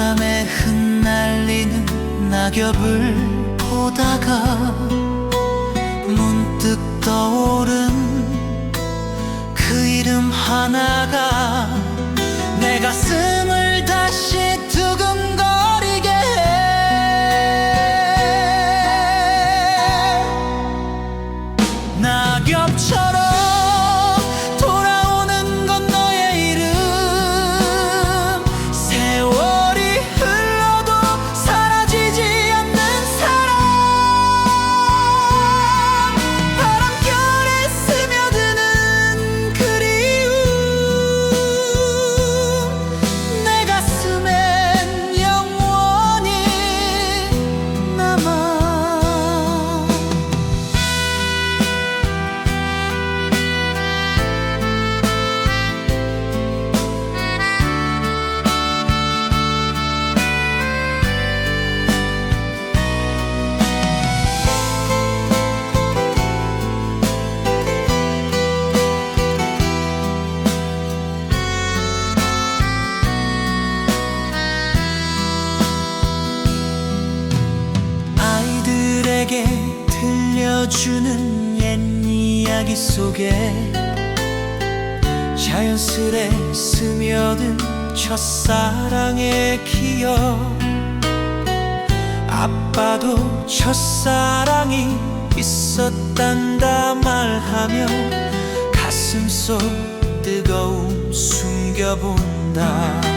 바람에 흩날리는 낙엽을 보다가 아이들에게 들려주는 옛 이야기 속에 자연스레 스며든 첫사랑의 기억 아빠도 첫사랑이 있었단다 말하며 가슴 속 뜨거움 숨겨본다